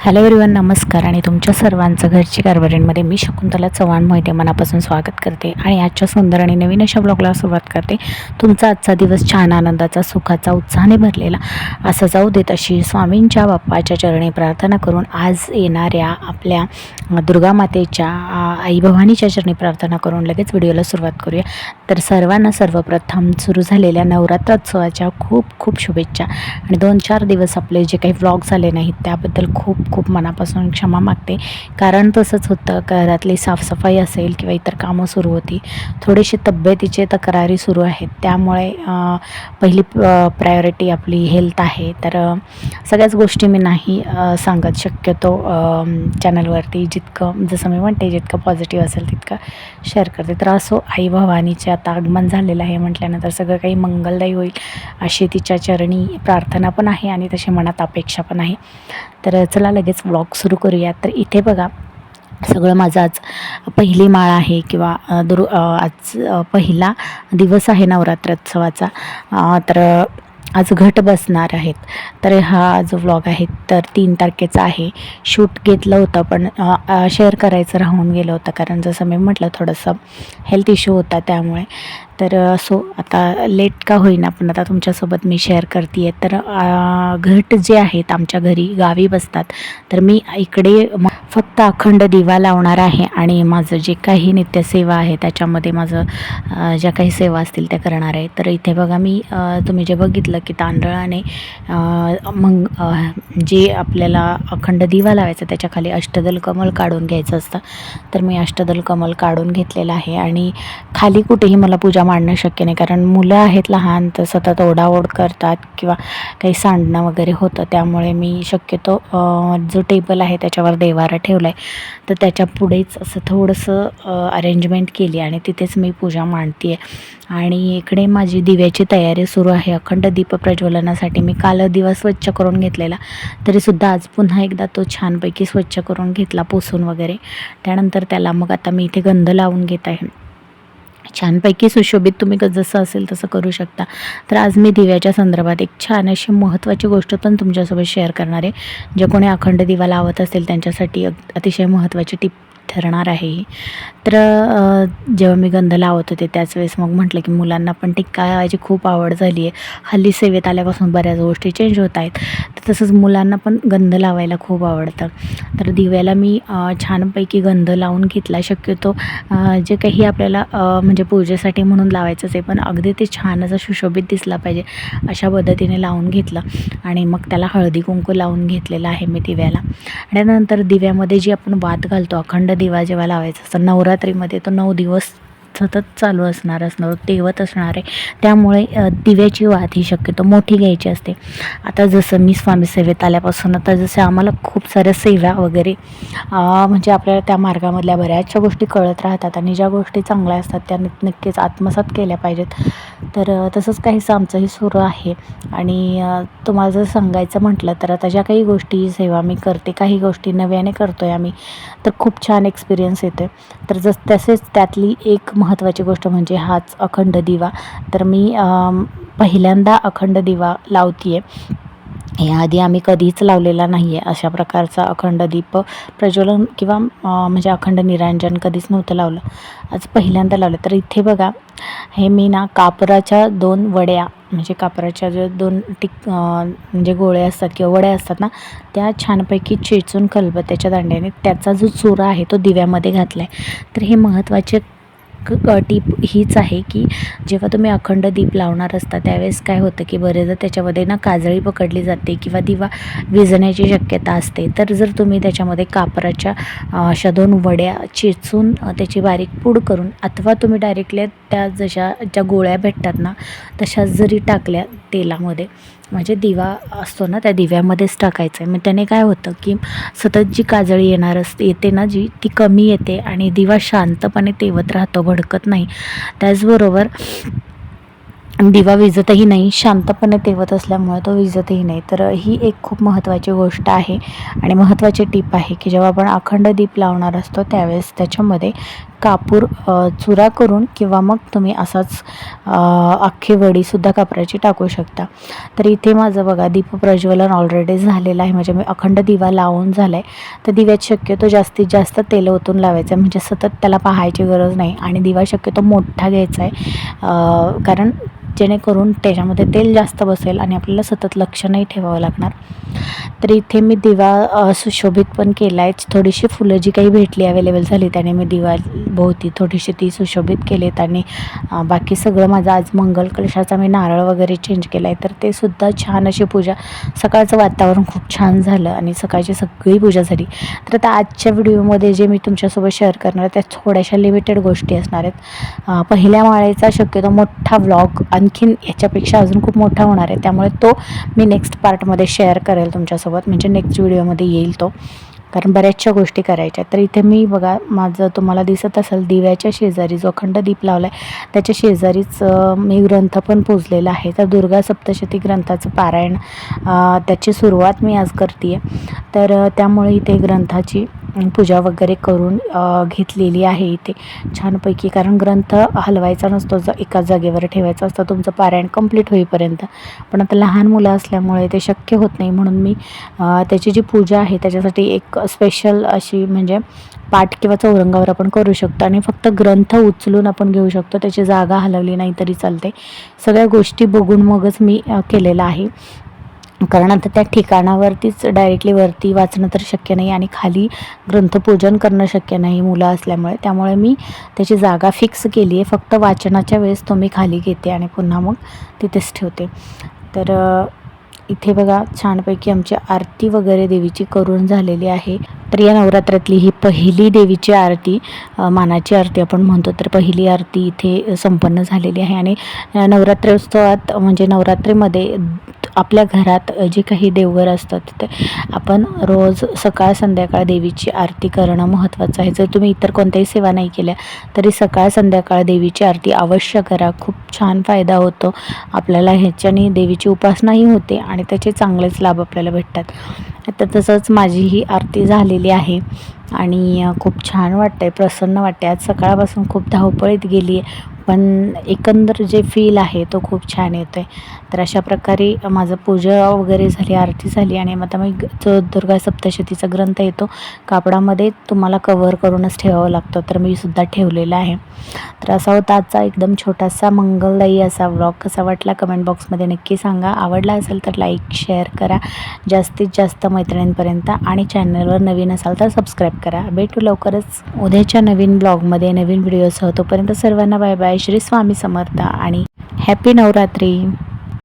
Hello everyone नमस्कार आणि तुमच्या सर्वांचं घरची कारभारींमध्ये मी शकुंतला चव्हाण मोहिते मनापासून स्वागत करते आणि आजच्या सुंदर आणि नवीन अशा ब्लॉगला सुरुवात करते. तुमचा आजचा दिवस छान आनंदाचा सुखाचा उत्साहाने भरलेला असं जाऊ देत अशी स्वामींच्या बाप्पाच्या चरणी प्रार्थना करून आज येणाऱ्या आपल्या दुर्गा मातेच्या आई भवानीच्या चरणी प्रार्थना करून लगेच व्हिडिओला सुरुवात करूया. तर सर्वांना सर्वप्रथम सुरू झालेल्या नवरात्रोत्सवाच्या खूप खूप शुभेच्छा. आणि दोन चार दिवस आपले जे काही व्लॉग झाले नाहीत त्याबद्दल खूप खूप मनापासून क्षमा मागते. कारण तसंच होतं घरातली साफसफाई असेल किंवा इतर कामं सुरू होती थोडीशी तब्येतीचे तक्रारी सुरू आहेत. त्यामुळे पहिली प्रायोरिटी आपली हेल्थ आहे. तर सगळ्याच गोष्टी मी नाही सांगत शक्यतो चॅनलवरती जितकं जसं मी म्हणते जितकं पॉझिटिव्ह असेल तितकं शेअर करते. तर असो आई भवानीचे आता आगमन झालेलं आहे म्हटल्यानंतर सगळं काही मंगलदायी होईल अशी तिच्या चरणी प्रार्थना पण आहे आणि तशी मनात अपेक्षा पण आहे. तर चला लगेच व्लॉग सुरू करूया तर इथे बघा सगळं माझं आज पहिली माळ आहे किंवा दुर आज पहिला दिवस आहे नवरात्रोत्सवाचा. तर आज घट बसणार आहेत. तर हा जो व्लॉग आहे तर तीन तारखेचा आहे. शूट घेतलं होतं पण शेअर करायचं राहून गेलं होतं. कारण जसं मी म्हटलं थोडंसं हेल्थ इश्यू होता त्यामुळे. तर असो आता लेट का होईना पण आता तुमच्यासोबत मी शेअर करते आहे तर घट जे आहेत आमच्या घरी गावी बसतात. तर मी इकडे फक्त अखंड दिवा लावणार आहे आणि माझं जे काही नित्यसेवा आहे त्याच्यामध्ये माझं ज्या काही सेवा असतील त्या करणार आहे. तर इथे बघा मी तुम्ही जे बघितलं की तांदळाने मग जे आपल्याला अखंड दिवा लावायचा त्याच्याखाली अष्टदल कमल काढून घ्यायचं असतं. तर मी अष्टदल कमल काढून घेतलेलं आहे आणि खाली कुठेही मला पूजा मांडणं शक्य नाही. कारण मुलं आहेत लहान तर सतत ओढाओढ करतात किंवा काही सांडणं वगैरे होतं. त्यामुळे मी शक्यतो जो टेबल आहे त्याच्यावर देवारा ठेवला आहे तर त्याच्या पुढेच असं थोडंसं अरेंजमेंट केली आणि तिथेच मी पूजा मांडते आहे आणि इकडे माझी दिव्याची तयारी सुरू आहे. अखंड दीप प्रज्वलनासाठी मी काल दिवा स्वच्छ करून घेतलेला. तरीसुद्धा आज पुन्हा एकदा तो छानपैकी स्वच्छ करून घेतला पुसून वगैरे. त्यानंतर त्याला मग आता मी इथे गंध लावून घेत आहे. छानपैकी सुशोभित तुम्ही क- जसं असेल तसं करू शकता. तर आज मी दिव्याच्या संदर्भात एक छान अशी महत्त्वाची गोष्ट पण तुमच्यासोबत शेअर करणार आहे जे कोणी अखंड दिवा लावत असेल त्यांच्यासाठी अग- अतिशय महत्त्वाची टिप ठरणार आहे ही. तर जेव्हा मी गंध लावत होते त्याच वेळेस मग म्हटलं की मुलांना पण टिक्का लावायची खूप आवड झाली आहे. हल्ली सेवेत आल्यापासून बऱ्याच गोष्टी चेंज होत आहेत. तसंच मुलांना पण गंध लावायला खूप आवडतं. तर दिव्याला मी छानपैकी गंध लावून घेतला. शक्यतो जे काही आपल्याला म्हणजे पूजेसाठी म्हणून लावायचंच आहे पण अगदी ते छान असं सुशोभित दिसला पाहिजे अशा पद्धतीने लावून घेतलं. आणि मग त्याला हळदी कुंकू लावून घेतलेलं आहे मी दिव्याला. आणि नंतर दिव्यामध्ये जी आपण वात घालतो अखंड दिवा जेव्हा लावायचा असतो नवरात्रीमध्ये तो नऊ दिवस सतत चालू असणार असणार तेवत असणार आहे. त्यामुळे दिव्याची वाद ही शक्यतो मोठी घ्यायची असते. आता जसं मी स्वामी सेवेत आल्यापासून आता जसं आम्हाला खूप साऱ्या सेवा वगैरे म्हणजे आपल्याला त्या मार्गामधल्या बऱ्याचशा गोष्टी कळत राहतात आणि ज्या गोष्टी चांगल्या असतात त्या नक्कीच आत्मसात केल्या पाहिजेत. तर तसंच काहीसं आमचंही सुरू आहे. आणि तुम्हाला जर सांगायचं म्हटलं तर आता ज्या काही गोष्टी सेवा मी करते काही गोष्टी नव्याने करतो आहे आम्ही तर खूप छान एक्सपिरियन्स येतो आहे तर जस तसेच त्यातली एक महत्त्वाची गोष्ट म्हणजे हाच अखंड दिवा. तर मी पहिल्यांदा अखंड दिवा लावते आहे याआधी आम्ही कधीच लावलेला नाही आहे अशा प्रकारचा अखंड दीप प्रज्वलन किंवा म्हणजे अखंड निरांजन कधीच नव्हतं लावलं. आज पहिल्यांदा लावलं. तर इथे बघा हे मी ना कापराच्या दोन वड्या म्हणजे कापराच्या ज्या दोन टिक म्हणजे गोळे असतात किंवा वड्या असतात ना त्या छानपैकी चेचून खलबत्त्याच्या दांड्याने त्याचा जो चुरा आहे तो दिव्यामध्ये घातला आहे तर हे महत्त्वाचे क टीप हीच आहे की जेव्हा तुम्ही अखंड दीप लावणार असता त्यावेळेस काय होतं की बरेचदा त्याच्यामध्ये ना काजळी पकडली जाते किंवा दिवा विजण्याची शक्यता असते. तर जर तुम्ही त्याच्यामध्ये कापराच्या अशा दोन वड्या चेचून त्याची बारीक पूड करून अथवा तुम्ही डायरेक्टली त्या जशा ज्या गोळ्या भेटतात ना तशा जरी टाकल्या तेलामध्ये म्हणजे दिवा असतो ना त्या दिव्यामध्येच टाकायचं आहे. मग त्याने काय होतं की सतत जी काजळी येणार असते येते ना जी ती कमी येते आणि दिवा शांतपणे तेवत राहतो भडकत नाही. त्याचबरोबर दिवा विजतही नाही शांतपणे तेवत असल्यामुळे तो विजतही नाही. तर ही एक खूप महत्त्वाची गोष्ट आहे आणि महत्त्वाची टीप आहे की जेव्हा आपण अखंड दीप लावणार असतो त्यावेळेस त्याच्यामध्ये कापूर चुरा करून किंवा मग तुम्ही असाच अख्खी वडीसुद्धा कापराची टाकू शकता. तर इथे माझं बघा दीप प्रज्वलन ऑलरेडी झालेलं आहे. म्हणजे मी अखंड दिवा लावून झाला आहे तर दिव्यात शक्यतो जास्तीत जास्त तेल ओतून लावायचं आहे. म्हणजे सतत त्याला पाहायची गरज नाही. आणि दिवा शक्यतो मोठा घ्यायचा आहे. कारण जेणेकरून त्याच्यामध्ये तेल जास्त बसेल आणि आपल्याला सतत लक्ष नाही ठेवावं लागणार. तर इथे मी दिवा सुशोभित पण केला आहे थोडीशी फुलं जी काही भेटली अवेलेबल झाली त्याने मी दिवा भोवती थोडीशी ती सुशोभित केलीत आणि बाकी सगळं माझं आज मंगल कलशाचा मी नारळ वगैरे चेंज केला आहे तर ते सुद्धा छान अशी पूजा. सकाळचं वातावरण खूप छान झालं आणि सकाळची सगळी पूजा झाली. तर आता आजच्या व्हिडिओमध्ये जे मी तुमच्यासोबत शेअर करणार आहे त्या थोड्याशा लिमिटेड गोष्टी असणार आहेत. पहिल्या माळेचा शक्यतो मोठा व्लॉग आणखीन याच्यापेक्षा अजून खूप मोठा होणार आहे. त्यामुळे तो मी नेक्स्ट पार्टमध्ये शेअर करेल तुमच्यासोबत. म्हणजे नेक्स्ट व्हिडिओमध्ये येईल तो. कारण बऱ्याचशा गोष्टी करायच्या. आहेत. तर इथे मी बघा माझं तुम्हाला दिसत असेल दिव्याच्या शेजारी जो अखंड दीप लावला आहे त्याच्या शेजारीच मी ग्रंथ पण पूजलेला आहे. तर दुर्गा सप्तशती ग्रंथाचं पारायण त्याची सुरुवात मी आज करते आहे तर त्यामुळे इथे ग्रंथाची पूजा वगैरे करून घेतलेली आहे इथे. छानपैकी कारण ग्रंथ हलवायचा नसतो ज एका जागेवर ठेवायचा असतो तुमचं पारायण कंप्लीट होईपर्यंत. पण आता लहान मुलं असल्यामुळे ते शक्य होत नाही म्हणून मी त्याची जी पूजा आहे त्याच्यासाठी एक स्पेशल अशी म्हणजे पाठ किंवा चौरंगावर आपण करू शकतो. आणि फक्त ग्रंथ उचलून आपण घेऊ शकतो त्याची जागा हलवली नाही तरी चालते. सगळ्या गोष्टी बघून मगच मी केलेलं आहे. कारण आता त्या ठिकाणावरतीच डायरेक्टली वरती वाचणं तर शक्य नाही आणि खाली ग्रंथपूजन करणं शक्य नाही मुलं असल्यामुळे. त्यामुळे मी त्याची जागा फिक्स केली आहे. फक्त वाचनाच्या वेळेस तो मी खाली घेते आणि पुन्हा मग तिथेच ठेवते. तर इथे बघा छानपैकी आमची आरती वगैरे देवीची करून झालेली आहे. तर या नवरात्रातली ही पहिली देवीची आरती मानाची आरती आपण म्हणतो तर पहिली आरती इथे संपन्न झालेली आहे. आणि नवरात्रोत्सवात म्हणजे नवरात्रीमध्ये आपल्या घरात जे काही देवघर असतात तिथे आपण रोज सकाळ संध्याकाळ देवीची आरती करणं महत्त्वाचं आहे. जर तुम्ही इतर कोणत्याही सेवा नाही केल्या तरी सकाळ संध्याकाळ देवीची आरती अवश्य करा. खूप छान फायदा होतो आपल्याला ह्याच्याने देवीची उपासनाही होते आणि त्याचे चांगलेच लाभ आपल्याला भेटतात. तर तसंच माझी ही आरती झालेली आहे आणि खूप छान वाटतंय प्रसन्न वाटते आज सकाळपासून खूप धावपळीत गेली आहे पण एकंदर जे फील आहे तो खूप छान येतो आहे तर अशा प्रकारे माझं पूजा वगैरे झाली आरती झाली आणि मग आता मी ग- जो दुर्गा सप्तशतीचा ग्रंथ येतो कापडामध्ये तुम्हाला कवर करूनच ठेवावं लागतं. तर मी सुद्धा ठेवलेला आहे. तर असा होता आजचा एकदम छोटासा मंगलदायी असा व्लॉग कसा वाटला कमेंट बॉक्समध्ये नक्की सांगा. आवडला असेल तर लाईक शेअर करा. जास्तीत जास्त मैत्रिणींपर्यंत आणि चॅनलवर नवीन असाल तर सबस्क्राईब करा. भेटू लवकरच उद्याच्या नवीन ब्लॉगमध्ये नवीन व्हिडिओसह तोपर्यंत सर्वांना बाय बाय श्री स्वामी समर्थ आणि हॅपी नवरात्री.